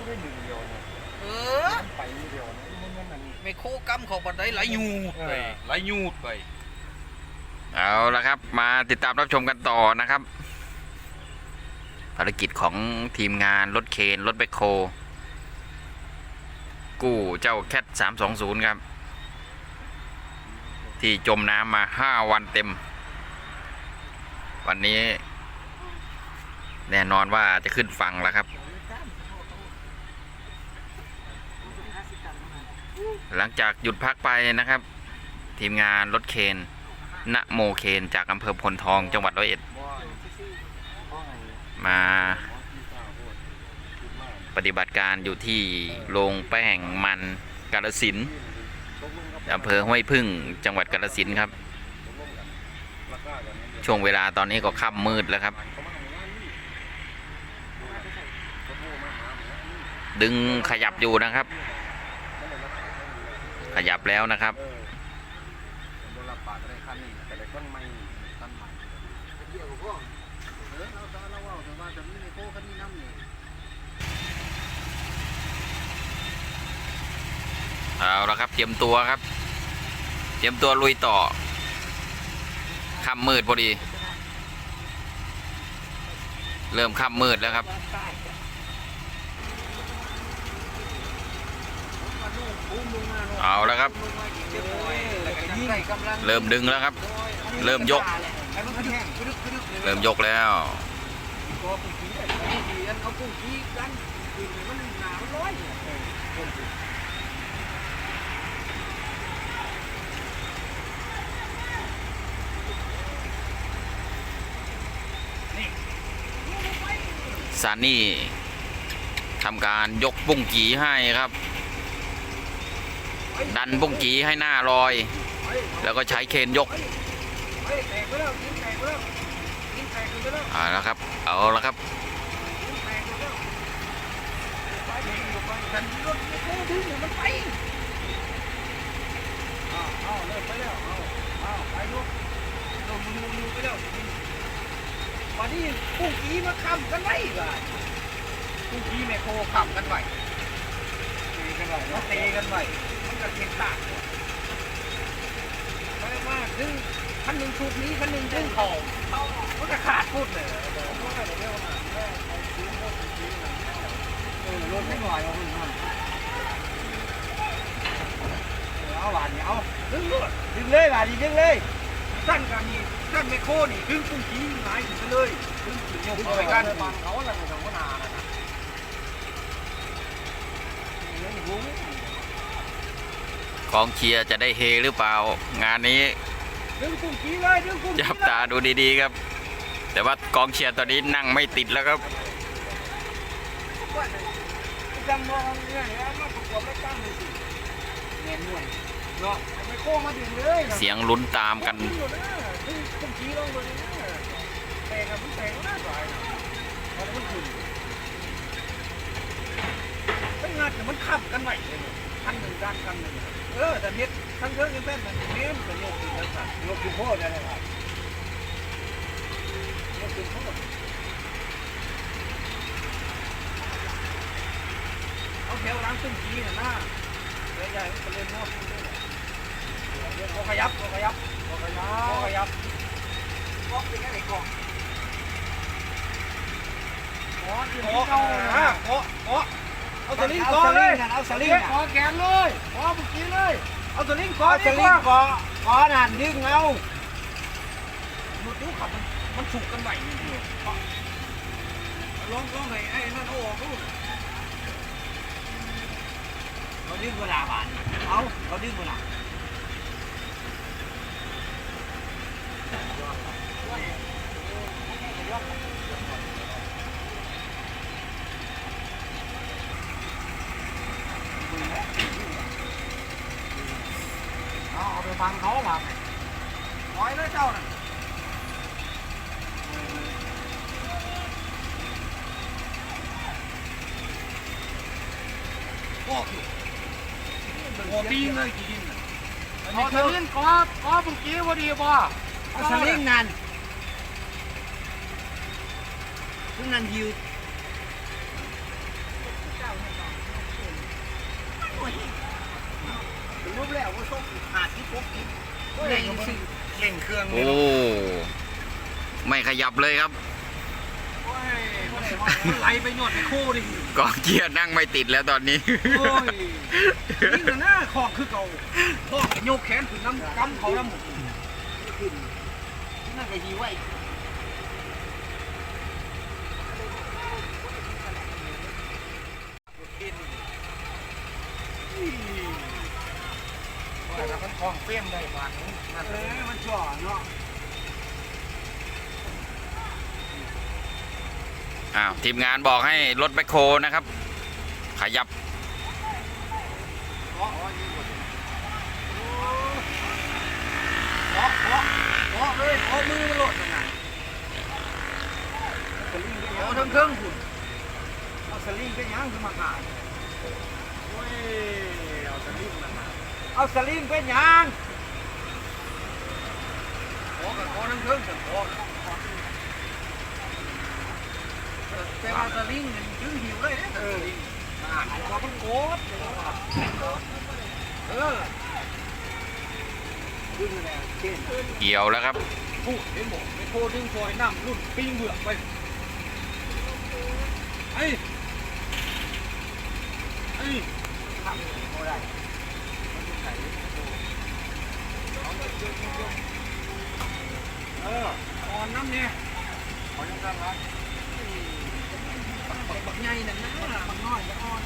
คได้หนึ่งเดียวเนี่ยเออมันไปนิดเดียวนะมันมันมันไม่โคกำเขาบันไดไหลยูดไปเออ ไหลยูดไปเอาละครับ มาติดตามรับชมกันต่อนะครับ ภารกิจของทีมงานรถเคนรถแบคโค กู้เจ้าแคทสามสองศูนย์ครับ ที่จมน้ำมาห้าวันเต็ม วันนี้ แน่นอนว่าจะขึ้นฝั่งแล้วครับ หลังจากหยุดพักไปนะครับ ทีมงานรถเคนณโมเคนจากอำเภอพลทองจังหวัดร้อยเอ็ด มาปฏิบัติการอยู่ที่โรงแป้งมันกาลสินอำเภอห้วยพึ่งจังหวัดกาลสินครับ ช่วงเวลาตอนนี้ก็ค่ำมืดแล้วครับ ดึงขยับอยู่นะครับ ขยับแล้วนะครับเออผมได้รับปากก็ได้คันหนึงแต่ได้คนใหม่คันใหม่เกี่ยวกับพวกเออเราเราเราว่าแต่ว่าจะมีในโค้คันนี้น้ำนี่เอาละครับ เตรียมตัวครับ เตรียมตัวลุยต่อค่ำมืดพอดี เริ่มค่ำมืดแล้วครับ เอาแล้วครับ เริ่มดึงแล้วครับ เริ่มยก เริ่มยกแล้วซานี่ทำการยกปุ้งกีให้ครับ ดันปุ้งกีให้หน้าลอย แล้วก็ใช้เคนยกเอาละครับ เอาละครับ วันนี้ปุ้งกีมาคำกันไว้ก่อนปุ้งกีแม่โคคำกันไว้ตีกันไว้มาเตะกันไว้ มันก็เข็นตากไปมากดึงคันหนึ่งชุดนี้คันหนึ่งดึงเข่ามันก็ขาดพูดเลยรถไม่ไหน่อยเอาขึ้นมาเอาหวานเนี่ยเอาดึงเลยดึงเลยหวานดีดึงเลยสั้นกันนี่สั้นแม่โคนี่ดึงปุ้งกี้หายไปเลยดึงเหนียกไปกันเขาอะไรของเขานานะ กองเชียร์จะได้เฮหรือเปล่า งานนี้จับตาดูดีๆครับ แต่ว่ากองเชียร์ตอนนี้นั่งไม่ติดแล้วครับเสียงลุ้นตามกันมันขับกันไหวเลยอันหนึ่งด้านกันหนึ่ง เออแต่เน็ตทั้งเทิงยังเป็นมันเน้มแต่โยกขึ้นแล้วสั่นโยกขึ้นโพดได้เลยครับโยกขึ้นโพดเอาแถวร้านตึ้งจีน่ะนะใหญ่ๆมันเล่นนอกพุ่งด้วยโอขยับโอขยับโอขยับโอขยับกอกเป็นไงกอกกอที่เขาเอาฮะกอกอก เอาสลิงกอเลยเอาสลิงกอแขนเลยกอเมื่อกี้เลย เอาสลิงกอสลิงกอกอนั่นดึงเอาหมดดูขับมันมันฉุกกันไหวนี่ลองลองให้ไอ้นั่นเอาออกดูเขาดึงเวลาบานเอาเขาดึงเวลาเอาเอาไปฟังเขามาปล่อย เลยเจ้าน่ะโอ้โหโอ้ปีเลยกี่ดินเอาสลิงกอดกอเมื่อกี้พอดีบ่เอาสลิงนั่นซึ่งนั่นยิวรูปแล้วว่าส่งหาที่ปุ๊บเล่งสิ เล่งเครื่องโอ้ ไม่ขยับเลยครับไหลไปหยดไปคู่ดิกองเกียร์นั่งไม่ติดแล้วตอนนี้โอ้ยนี่นะหน้าของคือเก่าพ่อโยกแขนถึงน้ำกำเขาน้ำหมดนั่นก็ดีไว้ องเปี้ยมได้บานนั่นเออมันจ่อเนาะอ้าวทีมงานบอกให้รถแบคโคนะครับ ขยับเคาะเคาะเคาะเลยเคามือมันหล่นนะเอาทั้งเครื่องหุ่นเอาสลิงไปย่างขึ้นมาขายโอ้ยเอาสลิงนั่นมา เอาสลิงไปย่างขอกับขอทั้งเครื่องเสร็จขอแต่ว่าสลิงมันยื้อหิวเลยเนี่ยสลิงอ่านว่ามันโคตรเออดึงเลยเช่นเกี่ยวแล้วครับพูดเห็นบอกไม่โทรดึงซอยน้ำรุ่นปิ้งเบื่อไปไอ้ไอ้ทำไม่ได้เอออ่อ น้ำเนี่ยขอยังกันนะบักบักใหญ่น่ะนะบักน้อยบักอ่อน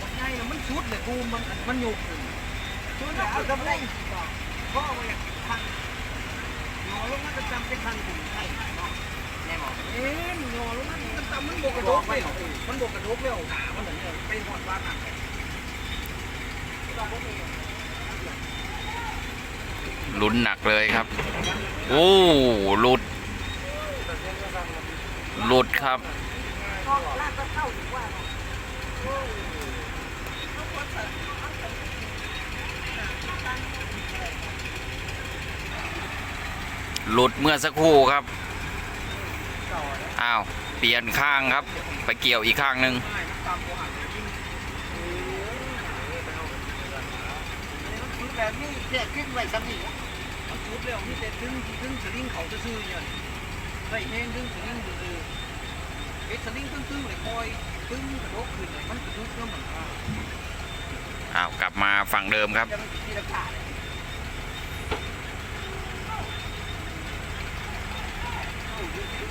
บักใหญ่น่ะมันชุดเลยกูมันมันหยุกชุดแล้วจะไม่พ่อมาอยากทันนอนลงมาจะจำเป็นทันถึงใช่แน่หมอเอ๊ะนอนลงมามันจำมันบวกกระโดกไปมันบวกกระโดกเร็วมันเหมือนไปหอดบ้านอะ ลุ้นหนักเลยครับ โอ้หลุด หลุดครับหลุดเมื่อสักครู่ครับ อ้าว เปลี่ยนข้างครับ ไปเกี่ยวอีกข้างหนึ่งแบบนี้แยกขึ้นไว้ซ้ำนี่มันชุ ดแล้วมีแต่ดึงดึงสลิงเขาจะซื้อเนี่ยใส่แห้งดึงสลิงซื้อเอ็ดสลิงตึ้งๆเลยคอยตึ้งกระโดดขึ้นเลยมันกระดุกแล้วมันอ่าอ้าวกลับมาฝั่งเดิมครับ จะมันตีราคาเลย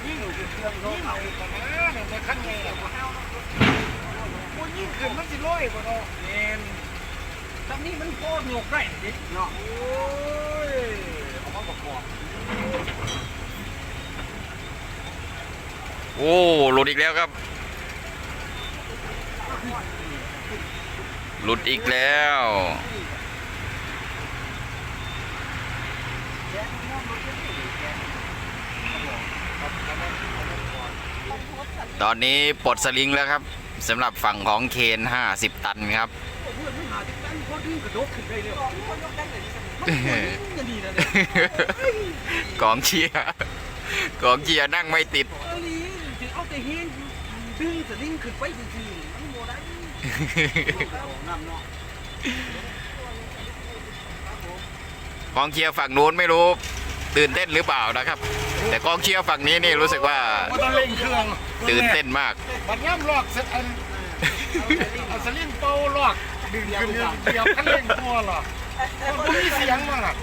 ยิ่งเครื่องโน้ตเอาในขั้นไงโอ้ยิ่งขึ้นมันสิร้อยกว่าเนาะเอ็นตอนนี้มันโคตรโยกได้ดิเนาะโอ้ย โอ้หลุดอีกแล้วครับ หลุดอีกแล้วตอนนี้ปลดสลิงแล้วครับสำหรับฝั่งของเคน 50 ตันครับ เพื่อนมันหาที่ตั้งโคตรดึงกระโดดขึ้นได้เลยมันก็ดีนะเนี่ยกองเชียร์กองเชียร์นั่งไม่ติด เออนี่ถึงเอาแต่เฮนดึงสลิงขึ้นไปจริงๆมันโมได้น้ำเนาะกองเชียร์ฝั่งนู้นไม่รู้ตื่นเต้นหรือเปล่านะครับ แต่กองเชียร์ฝั่งนี้นี่รู้สึกว่ามันต้องเร่งเครื่องตื่นเต้นมาก มันย่ำลอกเสร็จอันเอาสลิงเป่าลอกดึงขึ้นเดียวคันเร่งตัวหรอ มันมีเสียงมั้งอะ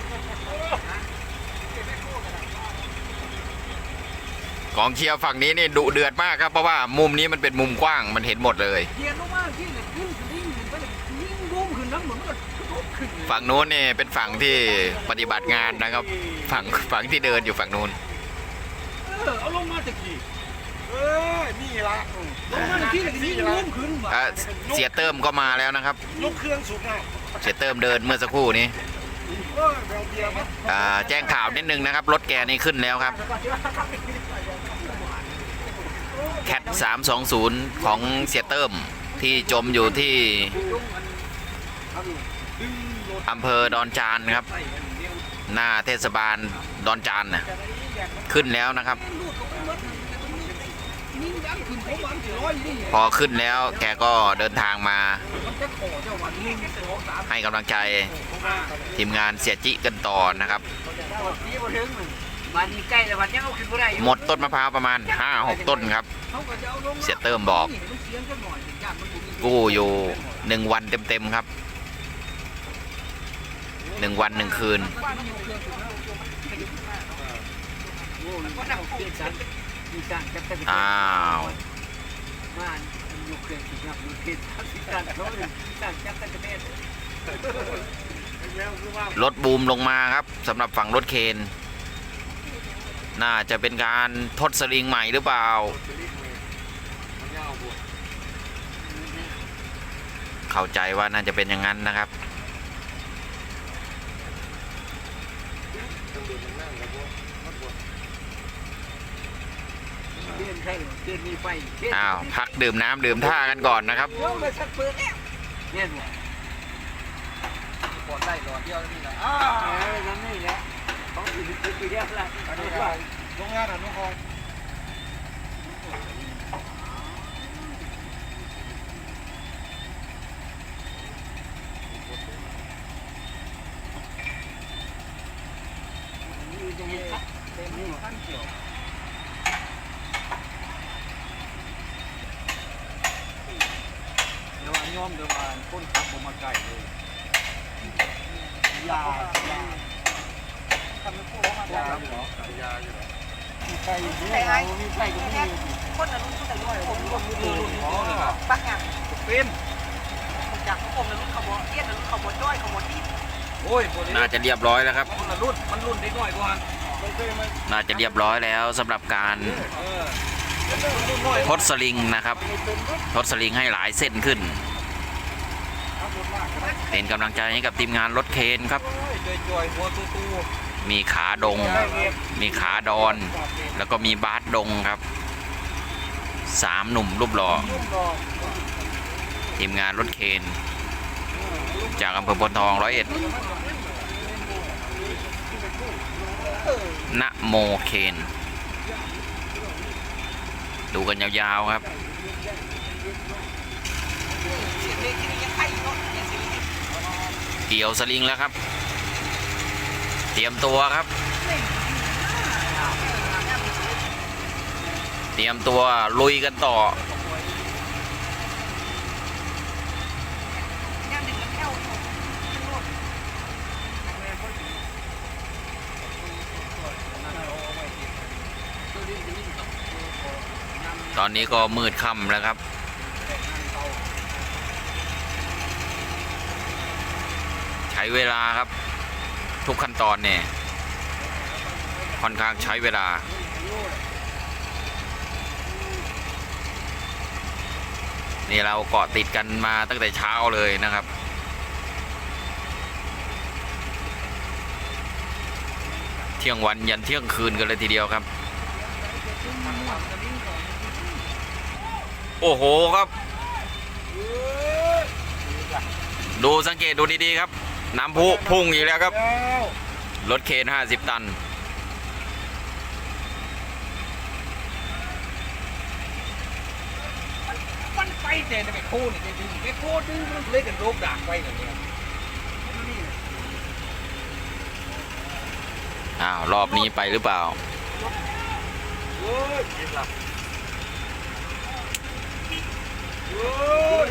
กองเชียร์ฝั่งนี้นี่ดุเดือดมากครับเพราะว่ามุมนี้มันเป็นมุมกว้างมันเห็นหมดเลยเกียร์ลงมาที่เลยดึงสลิงขึ้นไปเลยยิงบูมขึ้นน้ำเหมือนมันก็กระโดดขึ้นฝั่งนู้นนี่เป็นฝั่งที่ปฏิบัติงานนะครับ ฝั่งฝั่งที่เดินอยู่ฝั่งนู้น เออเอาลงมาจากขี่เออนี่ละลงมาจากขี่เลยยิงบูมขึ้นว่ะอะเสียเติมก็มาแล้วนะครับลูกเครื่องสูบน้ เสียเติมเดินเมื่อสักครู่นี้แบลเบียร์มั้ยอ่าแจ้งข่าวนิดนึงนะครับ รถแกนี่ขึ้นแล้วครับแคท320 ของเสียเติมที่จมอยู่ที่อำเภอดอนจานครับ หน้าเทศบาลดอนจานนะขึ้นแล้วนะครับ พอขึ้นแล้วแกก็เดินทางมา ให้กำลังใจทีมงานเสียจิกันต่อนะครับ หมดต้นมะพร้าวประมาณ 5-6 ต้นครับเขาก็จะอาลงเสียเติมบอก กู้อยู่หนึ่งวันเต็มๆครับหนึ่งวันหนึ่งคืน อ้าวรถบูมลงมาครับสำหรับฝั่งรถเคนน่าจะเป็นการทดสลิงใหม่หรือเปล่า เข้าใจว่าน่าจะเป็นอย่างนั้นนะครับ อ้าวพักดื่มน้ำดื่มท่ากันก่อนนะครับเนี่ยปวดได้หลอดเดียวนี่แหละอ่านั่นนี่แหละของอีกทีเดียวละอันนี้ก็โรงงานอนุคองเดี๋ยว ย่อมเดี๋ยวมาคนขับผมมาไกลเลยยาทำเป็นพวกมายาเหรอยาอยู่เหรอไก่เนี่ยเรามีไก่ก็มีคนละรุ่นคนละรุ่นผมก็มีรุ่นอ๋อนะครับปักอย่างเป็นผมจากผมละรุ่นขบวนเทียนละรุ่นขบวนด้อยขบวนที่โอ้ยพวกน่าจะเรียบร้อยแล้วครับคนละรุ่นมันรุ่นได้น้อยกว่าน่าจะเรียบร้อยแล้วสำหรับการเออรุ่นน้อยทดสลิงนะครับ ทดสลิงให้หลายเส้นขึ้น เป็นกำลังใจให้กับทีมงานรถเคนครับจอยๆหัวตู้ตู้มีขาดง มีขาดอน แล้วก็มีบาสดงครับสามหนุ่มรูปหล่อทีมงานรถเคน จากอำเภอพลทองร้อยเอ็ดนะโมเคน ดูกันยาวๆครับ เกี่ยวสลิงแล้วครับ เตรียมตัวครับ เตรียมตัวลุยกันต่อ ตอนนี้ก็มืดค่ำแล้วครับ ใช้ เวลาครับ ทุกขั้นตอนเนี่ยค่อนข้างใช้เวลา นี่เราเกาะติดกันมาตั้งแต่เช้าเลยนะครับเที่ยงวันยันเที่ยงคืนกันเลยทีเดียวครับ โอ้โหครับ ดูสังเกตดูดีๆครับ น้ำพุพุ่งอีกแล้วครับ รถเคน50ตัน มันไปเจนไปโคนี่จริงๆไปโคดื้อมันเล่นกันโรคด่างไปอย่างเงี้ยอ้าวรอบนี้ไปหรือเปล่าโอ้ยกินละโอ้ย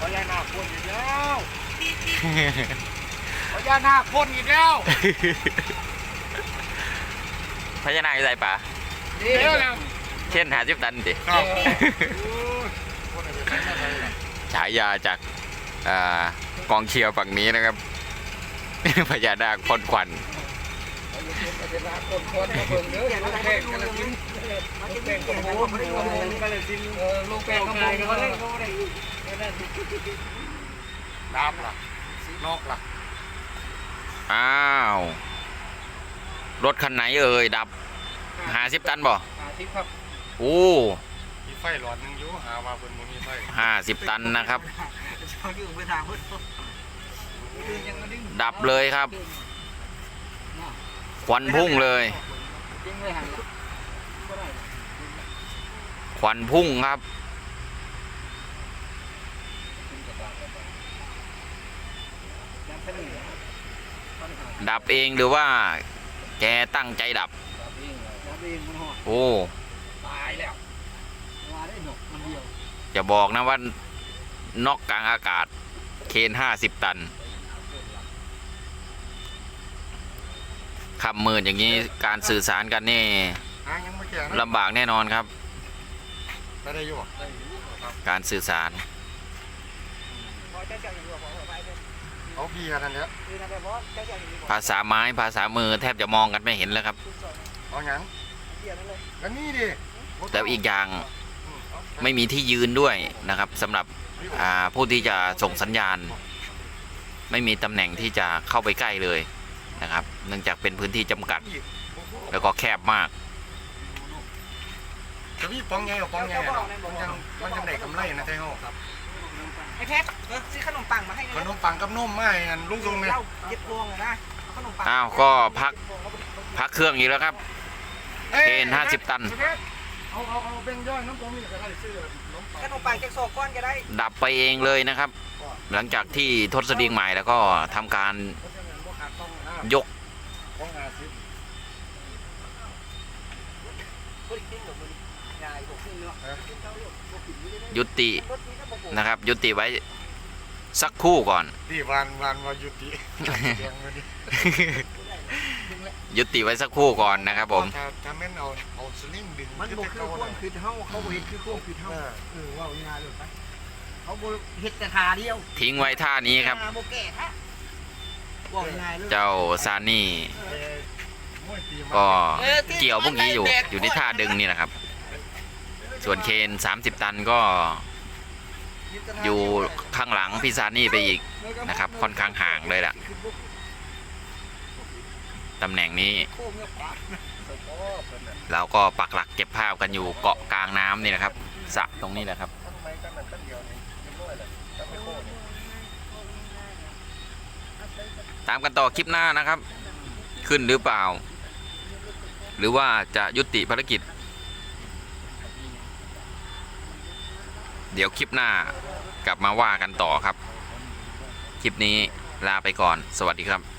พญานาคนอีกแล้ว พญานาคพ่นอีกแล้วพญานาคใส่ป่านี่แล้วเช่นหาสิบตันดิครับฉายาจากอากองเชียร์ฝั่งนี้นะครับ พญานาคพ่นควันคนคนมาเบิ่งเด้อลูกแป้งกันละกินลูกแป้งกับโอ้ไม่ได้โอ้กันละกินเออลูกแป้งกับโอ้ก็ได้ก็ได้ดาบล่ะนอกล่ะอ้าว รถคันไหนเอ่ยดับหาสิบตันบ่อาทิตย์ครับโอ้มีไฟหลอดหนึงอยู่หาว่าเพิ่นบ่มีไฟห้าสิบตันนะครับเขาอยู่ไปทางพุทธดับเลยครับ ควันพุ่งเลยจริงเลยหันควันพุ่งครับจำสลิง ดับเองหรือว่าแกตั้งใจดับจำเองมันหอดโอ้ตายแล้วมาได้หนกมันเดียวจะบอกนะว่านอกกลางอากาศ เคนห้าสิบตันขับมืดอย่างนี้การสื่อสารกันนี่หางยังไม่แก่นะลำบากแน่นอนครับ ไปได้อยู่ได้อยู่ครับการสื่อสาร พอเจ้าเจ้าอย่างเดียวพอไปเลย เอาพี่กันนั่นแหละคือนะแต่พอเจ้าเจ้าอย่างเดียวภาษาไม้ภาษามือแทบจะมองกันไม่เห็นแล้วครับคุณสอนเอาหยังเดียวนั่นเลยกันนี่ดิแต่อีกอย่างอืมเอาไม่มีที่ยืนด้วยนะครับสำหรับอ่าผู้ที่จะส่งสัญญาณ ไม่มีตำแหน่งที่จะเข้าไปใกล้เลยนะครับ เนื่องจากเป็นพื้นที่จำกัด แล้วก็แคบมากจะมีปองไงกับปองไงเนาะมันยังมันยังได้กำไรนะไทยเฮาครับ ไอ้เพชรเออซื้อขนมปังมาให้ขนมปังกับนมมาให้อันลุงทรงเนี่ยเล่าเย็บพวงอะนะขนมปังอ้าวก็พักพักเครื่องอีกแล้วครับเกณฑ์50ตันเอาเอาเอาเป็นย่อยน้ำตรงนี้ก็ได้ซื้อขนมปังขนมปังจากโซก้อนก็ได้ดับไปเองเลยนะครับ หลังจากที่ทดสดิงใหม่แล้วก็ทำการเพราะฉะนั้นบ่ขาดต้องนะยกของหาสิบบริกิ้งกับมึงยายบอกขึ้นเนาะขึ้นเท่าเดียวบอกขึ้นนี่เลยยุติรถ นี้ก็บอกนะครับ ยุติไว้สักครู่ก่อนที่วันวันวายุติเสียงเลยดิยุติไว้สักครู่ก่อนนะครับผมถ้าถ้าแม่นเอาเอาสลิงดึงมันบ่คือความคือเฮาเขาบ่เห็นคือความคือเฮาเออเออว่าง่ายๆเลยไปเขาบ่เฮ็ดแต่ทาเดียว ทิ้งไว้ท่านี้ครับโบแก่ฮะว่าง่ายๆเลยเจ้าซานี่เอ่อมวยตีมาก็เกี่ยวพวกนี้อยู่อยู่ที่ท่าดึงนี่นะครับ ส่วนเคน 30 ตันก็ อยู่ข้างหลังพี่ซานี่ไปอีกนะครับ ค่อนข้างห่างเลยล่ะตำแหน่งนี้ เราก็ปักหลักเก็บภาพกันอยู่เกาะกลางน้ำนี่นะครับสระตรงนี้แหละครับตามกันต่อคลิปหน้านะครับ ขึ้นหรือเปล่า หรือว่าจะยุติภารกิจ เดี๋ยวคลิปหน้ากลับมาว่ากันต่อครับ คลิปนี้ลาไปก่อน สวัสดีครับ